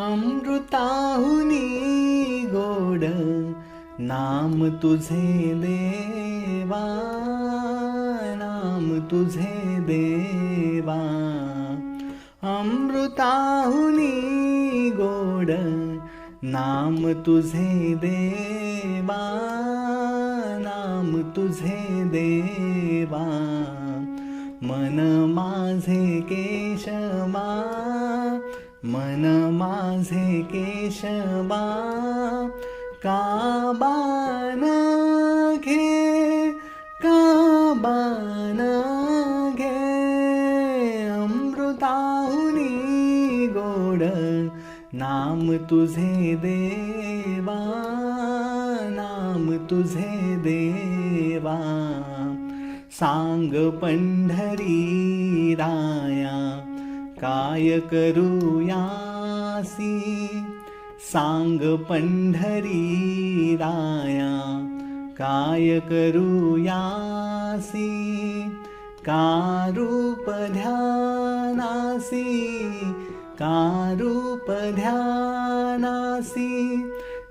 अमृताहुनी गोड नाम तुझे देवा नाम तुझे देवा. अमृताहुनी गोड नाम तुझे देवा नाम तुझे देवा. मन माझे केशवा मन माझे केशबा काबाना घे काबाना घे. अमृताहुनी गोड नाम तुझे देवा नाम तुझे देवा. सांग पंढरी राया काय करूयासी सांग पंढरी राया काय करूयासी कारूप ध्यानासी कारूप ध्यानासी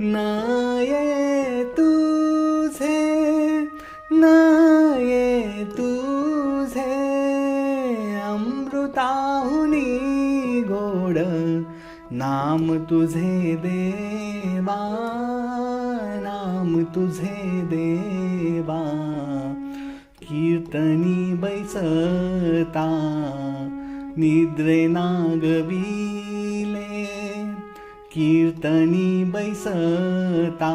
नये नाम तुझे देवा नाम तुझे देवा कीर्तनी बैसता निद्रे नागविले कीर्तनी बैसता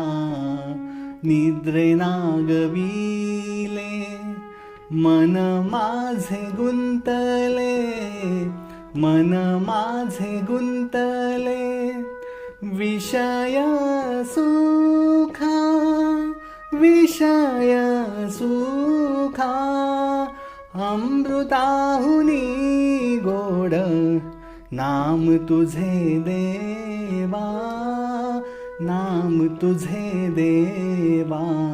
निद्रे नागविले मन माझे गुंतले मन माझे गुंतले विषय सुखा विषय सुखा. अमृताहुनी गोड नाम तुझे देवा नाम तुझे देवा.